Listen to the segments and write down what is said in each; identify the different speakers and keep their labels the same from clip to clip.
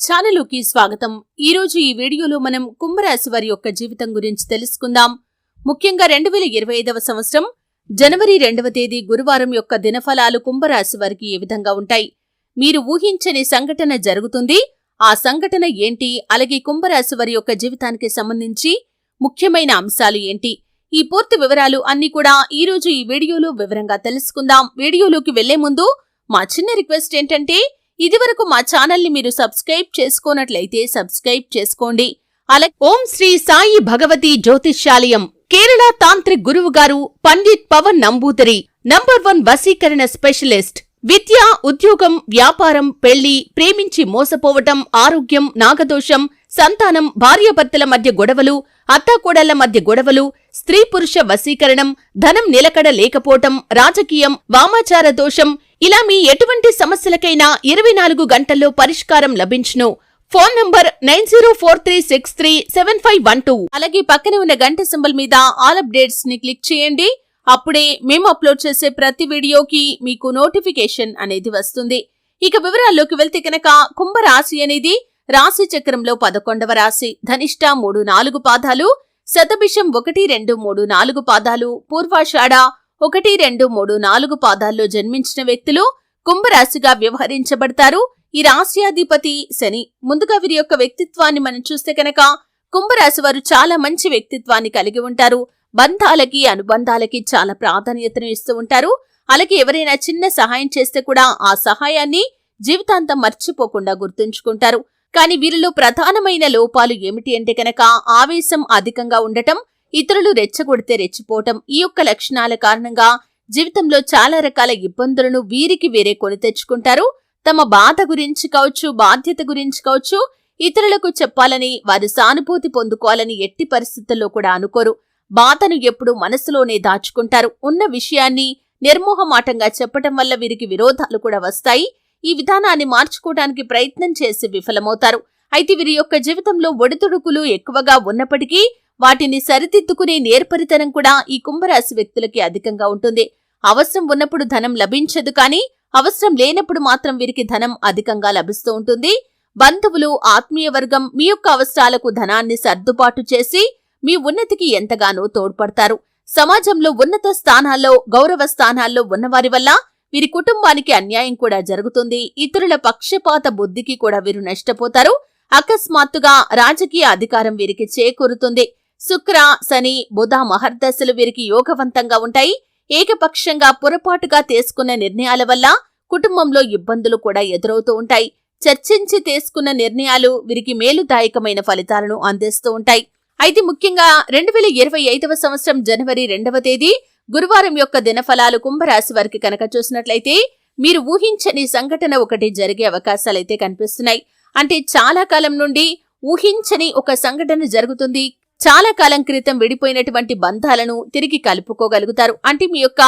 Speaker 1: ఛానలుకి స్వాగతం. ఈ రోజు ఈ వీడియోలో మనం కుంభరాశి వారి యొక్క జీవితం గురించి తెలుసుకుందాం. ముఖ్యంగా రెండు వేల ఇరవై ఐదవ సంవత్సరం జనవరి రెండవ తేదీ గురువారం యొక్క దినఫలాలు కుంభరాశి వారికి ఏ విధంగా ఉంటాయి? మీరు ఊహించని సంఘటన జరుగుతుంది. ఆ సంఘటన ఏంటి? అలాగే కుంభరాశి వారి యొక్క జీవితానికి సంబంధించి ముఖ్యమైన అంశాలు ఏంటి? ఈ పూర్తి వివరాలు అన్ని కూడా ఈ రోజు ఈ వీడియోలో వివరంగా తెలుసుకుందాం. వీడియోలోకి వెళ్ళే ముందు మా చిన్న రిక్వెస్ట్ ఏంటంటే ఇదివరకు మా ఛానల్ని మీరు సబ్స్క్రైబ్ చేసుకోనట్లయితే సబ్స్క్రైబ్ చేసుకోండి. అలా ఓం శ్రీ సాయి భగవతి జ్యోతిష్యాలయం కేరళ తాంత్రిక్ గురువు గారు పండిత్ పవన్ నంబూదరి నంబర్ వన్ వసీకరణ స్పెషలిస్ట్ విద్య ఉద్యోగం వ్యాపారం పెళ్ళి ప్రేమించి మోసపోవటం ఆరోగ్యం నాగదోషం సంతానం భార్యాభర్తల మధ్య గొడవలు అత్తాకోడళ్ళ మధ్య గొడవలు స్త్రీ పురుష వశీకరణం ధనం నిలకడ లేకపోవటం రాజకీయం వామాచార దోషం ఇలా మీ ఎటువంటి సమస్యలకైనా ఇరవై నాలుగు గంటల్లో పరిష్కారం లభించును. Phone number nine zero four three six three seven five one two. అలాగే పక్కనే ఉన్న గంట సింబల్ మీద ఆల్ అప్డేట్స్ని క్లిక్ చేయండి. అప్పుడే మేము అప్లోడ్ చేసే ప్రతి వీడియోకి మీకు నోటిఫికేషన్ అనేది వస్తుంది. ఇక వివరాల్లోకి వెళ్తే కనుక కుంభరాశి అనేది రాశి చక్రంలో పదకొండవ రాశి. ధనిష్ట మూడు నాలుగు పాదాలు శతభిషం ఒకటి రెండు మూడు నాలుగు పాదాలు పూర్వాషాఢ ఒకటి రెండు మూడు నాలుగు పాదాల్లో జన్మించిన వ్యక్తులు కుంభరాశిగా వ్యవహరించబడతారు. ఈ రాశ్యాధిపతి శని ముందుగా వీరి యొక్క వ్యక్తిత్వాన్ని మనం చూస్తే కనుక కుంభరాశి వారు చాలా మంచి వ్యక్తిత్వాన్ని కలిగి ఉంటారు. బంధాలకి అనుబంధాలకి చాలా ప్రాధాన్యతను ఇస్తూ ఉంటారు. అలాగే ఎవరైనా చిన్న సహాయం చేస్తే కూడా ఆ సహాయాన్ని జీవితాంతం మర్చిపోకుండా గుర్తుంచుకుంటారు. కానీ వీరిలో ప్రధానమైన లోపాలు ఏమిటి అంటే కనుక ఆవేశం అధికంగా ఉండటం ఇతరులు రెచ్చగొడితే రెచ్చిపోవటం ఈ యొక్క లక్షణాల కారణంగా జీవితంలో చాలా రకాల ఇబ్బందులను వీరికి వేరే కొని తెచ్చుకుంటారు. తమ బాధ గురించి కావచ్చు బాధ్యత గురించి కావచ్చు ఇతరులకు చెప్పాలని వారు సానుభూతి పొందుకోవాలని ఎట్టి పరిస్థితుల్లో కూడా అనుకోరు. బాధను ఎప్పుడు మనసులోనే దాచుకుంటారు. ఉన్న విషయాన్ని నిర్మోహమాటంగా చెప్పటం వల్ల వీరికి విరోధాలు కూడా వస్తాయి. ఈ విధానాన్ని మార్చుకోవడానికి ప్రయత్నం చేసి విఫలమవుతారు. అయితే వీరి యొక్క జీవితంలో ఒడిదుడుకులు ఎక్కువగా ఉన్నప్పటికీ వాటిని సరిదిద్దుకునే నేర్పరితనం కూడా ఈ కుంభరాశి వ్యక్తులకి అధికంగా ఉంటుంది. అవసరం ఉన్నప్పుడు ధనం లభించదు కానీ అవసరం లేనప్పుడు మాత్రం వీరికి ధనం అధికంగా లభిస్తూ ఉంటుంది. బంధువులు ఆత్మీయ వర్గం మీ యొక్క అవసరాలకు ధనాన్ని సర్దుబాటు చేసి మీ ఉన్నతికి ఎంతగానో తోడ్పడతారు. సమాజంలో ఉన్నత స్థానాల్లో గౌరవ స్థానాల్లో ఉన్నవారి వల్ల వీరి కుటుంబానికి అన్యాయం కూడా జరుగుతుంది. ఇతరుల పక్షపాత బుద్ధికి కూడా వీరు నష్టపోతారు. అకస్మాత్తుగా రాజకీయ అధికారం వీరికి చేకూరుతుంది. శుక్ర శని బుధ మహర్దశలు వీరికి యోగవంతంగా ఉంటాయి. ఏకపక్షంగా పొరపాటుగా తీసుకున్న నిర్ణయాల వల్ల కుటుంబంలో ఇబ్బందులు కూడా ఎదురవుతూ ఉంటాయి. చర్చించి తీసుకున్న నిర్ణయాలు వీరికి మేలుదాయకమైన ఫలితాలను అందిస్తూ ఉంటాయి. అయితే ముఖ్యంగా రెండు వేల ఇరవై ఐదవ సంవత్సరం జనవరి రెండవ తేదీ గురువారం యొక్క దినఫలాలు కుంభరాశి వారికి కనుక చూసినట్లయితే మీరు ఊహించని సంఘటన ఒకటి జరిగే అవకాశాలైతే కనిపిస్తున్నాయి. అంటే చాలా కాలం నుండి ఊహించని ఒక సంఘటన జరుగుతుంది. చాలా కాలం క్రితం విడిపోయినటువంటి బంధాలను తిరిగి కలుపుకోగలుగుతారు. అంటే మీ యొక్క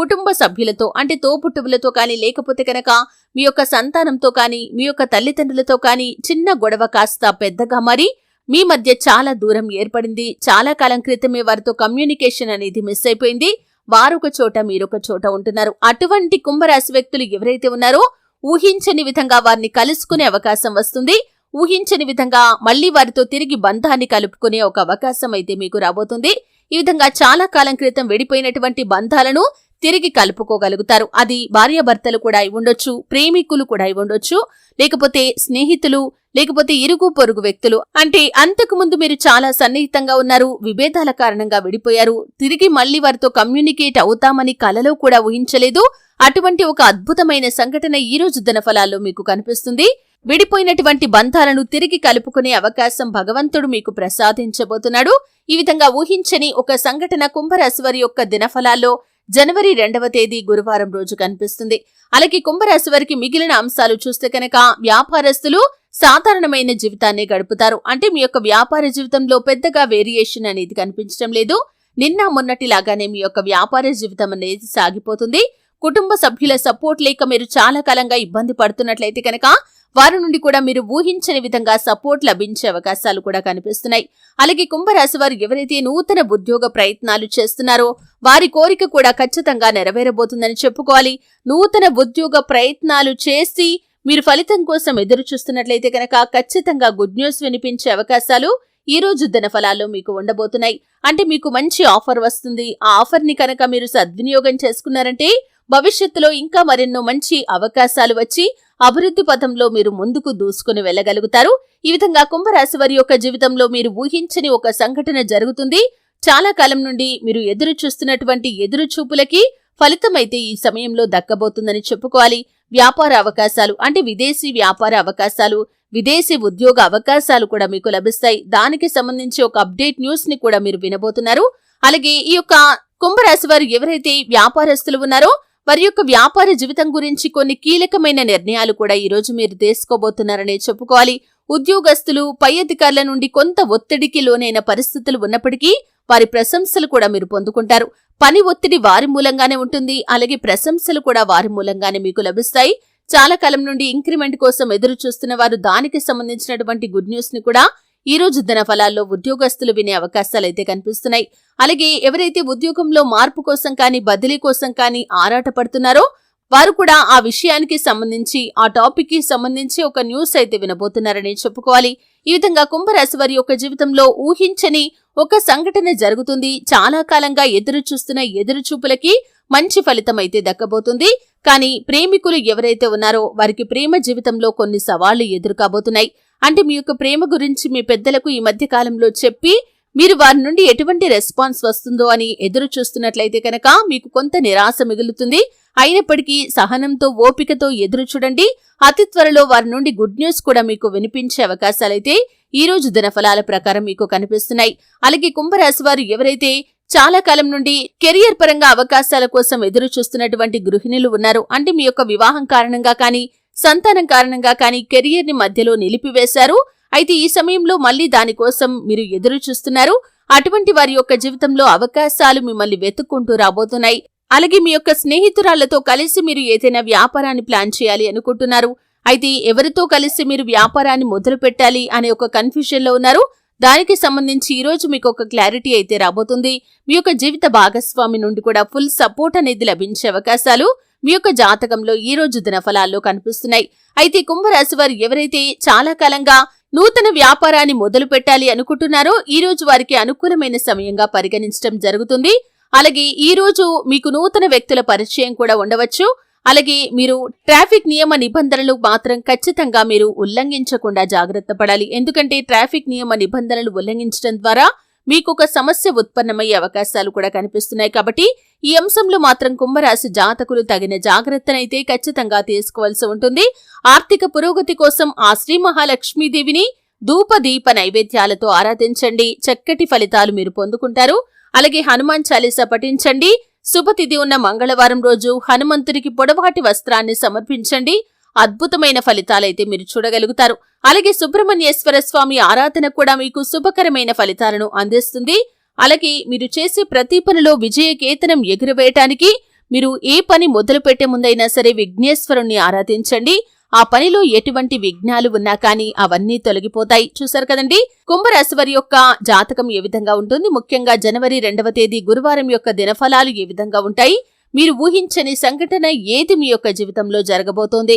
Speaker 1: కుటుంబ సభ్యులతో అంటే తోపుట్టువులతో కానీ లేకపోతే కనుక మీ యొక్క సంతానంతో కానీ మీ యొక్క తల్లిదండ్రులతో కానీ చిన్న గొడవ కాస్త పెద్దగా మరి మీ మధ్య చాలా దూరం ఏర్పడింది. చాలా కాలం క్రితమే వారితో కమ్యూనికేషన్ అనేది మిస్ అయిపోయింది. వారొక చోట మీరొక చోట ఉంటున్నారు. అటువంటి కుంభరాశి వ్యక్తులు ఎవరైతే ఉన్నారో ఊహించని విధంగా వారిని కలుసుకునే అవకాశం వస్తుంది. ఊహించని విధంగా మళ్ళీ వారితో తిరిగి బంధాన్ని కలుపుకునే ఒక అవకాశం అయితే మీకు రాబోతుంది. ఈ విధంగా చాలా కాలం క్రితం విడిపోయినటువంటి బంధాలను తిరిగి కలుపుకోగలుగుతారు. అది భార్యాభర్తలు కూడా అయి ఉండొచ్చు ప్రేమికులు కూడా అయి ఉండొచ్చు లేకపోతే స్నేహితులు లేకపోతే ఇరుగు పొరుగు వ్యక్తులు. అంటే అంతకు ముందు మీరు చాలా సన్నిహితంగా ఉన్నారు విభేదాల కారణంగా విడిపోయారు. తిరిగి మళ్ళీ వారితో కమ్యూనికేట్ అవుతామని కలలో కూడా ఊహించలేదు. అటువంటి ఒక అద్భుతమైన సంఘటన ఈ రోజు దినఫలాల్లో మీకు కనిపిస్తుంది. విడిపోయినటువంటి బంధాలను తిరిగి కలుపుకునే అవకాశం భగవంతుడు మీకు ప్రసాదించబోతున్నాడు. ఈ విధంగా ఊహించని ఒక సంఘటన కుంభరాశి వారి యొక్క దినఫలాల్లో జనవరి రెండవ తేదీ గురువారం రోజు కనిపిస్తుంది. అలాగే కుంభరాశి వారికి మిగిలిన అంశాలు చూస్తే కనుక వ్యాపారస్తులు సాధారణమైన జీవితాన్ని గడుపుతారు. అంటే మీ యొక్క వ్యాపార జీవితంలో పెద్దగా వేరియేషన్ అనేది కనిపించడం లేదు. నిన్న మొన్నటిలాగానే మీ యొక్క వ్యాపార జీవితం అనేది సాగిపోతుంది. కుటుంబ సభ్యుల సపోర్ట్ లేక మీరు చాలా కాలంగా ఇబ్బంది పడుతున్నట్లయితే కనుక వారి నుండి కూడా మీరు ఊహించని విధంగా సపోర్ట్ లభించే అవకాశాలు కూడా కనిపిస్తున్నాయి. అలాగే కుంభరాశి వారు ఎవరైతే నూతన ఉద్యోగ ప్రయత్నాలు చేస్తున్నారో వారి కోరిక కూడా ఖచ్చితంగా నెరవేరబోతుందని చెప్పుకోవాలి. నూతన ఉద్యోగ ప్రయత్నాలు చేసి మీరు ఫలితం కోసం ఎదురు చూస్తున్నట్లయితే కనుక ఖచ్చితంగా గుడ్ న్యూస్ వినిపించే అవకాశాలు ఈ రోజు దినఫలాల్లో మీకు ఉండబోతున్నాయి. అంటే మీకు మంచి ఆఫర్ వస్తుంది. ఆ ఆఫర్ని కనుక మీరు సద్వినియోగం చేసుకున్నారంటే భవిష్యత్తులో ఇంకా మరెన్నో మంచి అవకాశాలు వచ్చి అభివృద్ధి పథంలో మీరు ముందుకు దూసుకుని వెళ్ళగలుగుతారు. ఈ విధంగా కుంభరాశి వారి యొక్క జీవితంలో మీరు ఊహించని ఒక సంఘటన జరుగుతుంది. చాలా కాలం నుండి మీరు ఎదురు చూస్తున్నటువంటి ఎదురు చూపులకి ఫలితమైతే ఈ సమయంలో దక్కబోతుందని చెప్పుకోవాలి. వ్యాపార అవకాశాలు అంటే విదేశీ వ్యాపార అవకాశాలు విదేశీ ఉద్యోగ అవకాశాలు కూడా మీకు లభిస్తాయి. దానికి సంబంధించి ఒక అప్డేట్ న్యూస్ని కూడా మీరు వినబోతున్నారు. అలాగే ఈ యొక్క కుంభరాశి వారు ఎవరైతే వ్యాపారస్తులు ఉన్నారో వారి యొక్క వ్యాపార జీవితం గురించి కొన్ని కీలకమైన నిర్ణయాలు కూడా ఈ రోజు మీరు తీసుకోబోతున్నారనే చెప్పుకోవాలి. ఉద్యోగస్తులు పై అధికారుల నుండి కొంత ఒత్తిడికి లోనైన పరిస్థితులు ఉన్నప్పటికీ వారి ప్రశంసలు కూడా మీరు పొందుకుంటారు. పని ఒత్తిడి వారి మూలంగానే ఉంటుంది. అలాగే ప్రశంసలు కూడా వారి మూలంగానే మీకు లభిస్తాయి. చాలా కాలం నుండి ఇంక్రిమెంట్ కోసం ఎదురు చూస్తున్న వారు దానికి సంబంధించినటువంటి గుడ్ న్యూస్ని కూడా ఈ రోజు ఫలాల్లో ఉద్యోగస్తులు వినే అవకాశాలు అయితే కనిపిస్తున్నాయి. అలాగే ఎవరైతే ఉద్యోగంలో మార్పు కోసం కానీ బదిలీ కోసం కానీ ఆరాటపడుతున్నారో వారు కూడా ఆ విషయానికి సంబంధించి ఆ టాపిక్కి సంబంధించి ఒక న్యూస్ అయితే వినబోతున్నారని చెప్పుకోవాలి. ఈ విధంగా కుంభరాశి వారి యొక్క జీవితంలో ఊహించని ఒక సంఘటన జరుగుతుంది. చాలా కాలంగా ఎదురు చూస్తున్న ఎదురు చూపులకి మంచి ఫలితం అయితే దక్కబోతుంది. కానీ ప్రేమికులు ఎవరైతే ఉన్నారో వారికి ప్రేమ జీవితంలో కొన్ని సవాళ్ళు ఎదురు కాబోతున్నాయి అంటే మీ యొక్క ప్రేమ గురించి మీ పెద్దలకు ఈ మధ్య కాలంలో చెప్పి మీరు వారి నుండి ఎటువంటి రెస్పాన్స్ వస్తుందో అని ఎదురు చూస్తున్నట్లయితే కనుక మీకు కొంత నిరాశ మిగులుతుంది. అయినప్పటికీ సహనంతో ఓపికతో ఎదురు చూడండి. అతి త్వరలో వారి నుండి గుడ్ న్యూస్ కూడా మీకు వినిపించే అవకాశాలైతే ఈ రోజు దినఫలాల ప్రకారం మీకు కనిపిస్తున్నాయి. అలాగే కుంభరాశి వారు ఎవరైతే చాలా కాలం నుండి కెరియర్ పరంగా అవకాశాల కోసం ఎదురు చూస్తున్నటువంటి గృహిణులు ఉన్నారు. అంటే మీ యొక్క వివాహం కారణంగా కానీ సంతానం కారణంగా కానీ కెరియర్ని మధ్యలో నిలిపివేశారు. అయితే ఈ సమయంలో మళ్ళీ దానికోసం మీరు ఎదురు చూస్తున్నారు. అటువంటి వారి యొక్క జీవితంలో అవకాశాలు మిమ్మల్ని వెతుక్కుంటూ రాబోతున్నాయి. అలాగే మీ యొక్క స్నేహితురాళ్ళతో కలిసి మీరు ఏదైనా వ్యాపారాన్ని ప్లాన్ చేయాలి అనుకుంటున్నారు. అయితే ఎవరితో కలిసి మీరు వ్యాపారాన్ని మొదలు పెట్టాలి అనే ఒక కన్ఫ్యూజన్లో ఉన్నారు. దానికి సంబంధించి ఈ రోజు మీకు ఒక క్లారిటీ అయితే రాబోతుంది. మీ యొక్క జీవిత భాగస్వామి నుండి కూడా ఫుల్ సపోర్ట్ అనేది లభించే అవకాశాలు. మీ యొక్క జాతకంలో ఈ రోజు దినఫలాల్లో కనిపిస్తున్నాయి. అయితే కుంభరాశి వారు ఎవరైతే చాలా కాలంగా నూతన వ్యాపారాన్ని మొదలు పెట్టాలి అనుకుంటున్నారో ఈ రోజు వారికి అనుకూలమైన సమయంగా పరిగణించడం జరుగుతుంది. అలాగే ఈ రోజు మీకు నూతన వ్యక్తుల పరిచయం కూడా ఉండవచ్చు. అలాగే మీరు ట్రాఫిక్ నియమ నిబంధనలు మాత్రం ఖచ్చితంగా మీరు ఉల్లంఘించకుండా జాగ్రత్త పడాలి. ఎందుకంటే ట్రాఫిక్ నియమ నిబంధనలు ఉల్లంఘించడం ద్వారా మీకు ఒక సమస్య ఉత్పన్నమయ్యే అవకాశాలు కూడా కనిపిస్తున్నాయి కాబట్టి ఈ అంశంలో మాత్రం కుంభరాశి జాతకులు తగిన జాగ్రత్తనైతే ఖచ్చితంగా తీసుకోవాల్సి ఉంటుంది. ఆర్థిక పురోగతి కోసం ఆ శ్రీ మహాలక్ష్మీదేవిని ధూప దీప నైవేద్యాలతో ఆరాధించండి. చక్కటి ఫలితాలు మీరు పొందుకుంటారు. అలాగే హనుమాన్ చాలీసా పఠించండి. శుభతిథి ఉన్న మంగళవారం రోజు హనుమంతుడికి పొడవాటి వస్త్రాన్ని సమర్పించండి. అద్భుతమైన ఫలితాలైతే మీరు చూడగలుగుతారు. అలాగే సుబ్రహ్మణ్యేశ్వర స్వామి ఆరాధన కూడా మీకు శుభకరమైన ఫలితాలను అందిస్తుంది. అలాగే మీరు చేసే ప్రతి పనిలో విజయకేతనం ఎగురవేయటానికి మీరు ఏ పని మొదలు పెట్టే ముందైనా సరే విఘ్నేశ్వరుణ్ణి ఆరాధించండి. ఆ పనిలో ఎటువంటి విఘ్నాలు ఉన్నా కానీ అవన్నీ తొలగిపోతాయి. చూసారు కదండి? కుంభరాశి వారి యొక్క జాతకం ఏ విధంగా ఉంటుంది? ముఖ్యంగా జనవరి రెండవ తేదీ గురువారం యొక్క దినఫలాలు ఏ విధంగా ఉంటాయి? మీరు ఊహించని సంఘటన ఏది మీ యొక్క జీవితంలో జరగబోతోంది?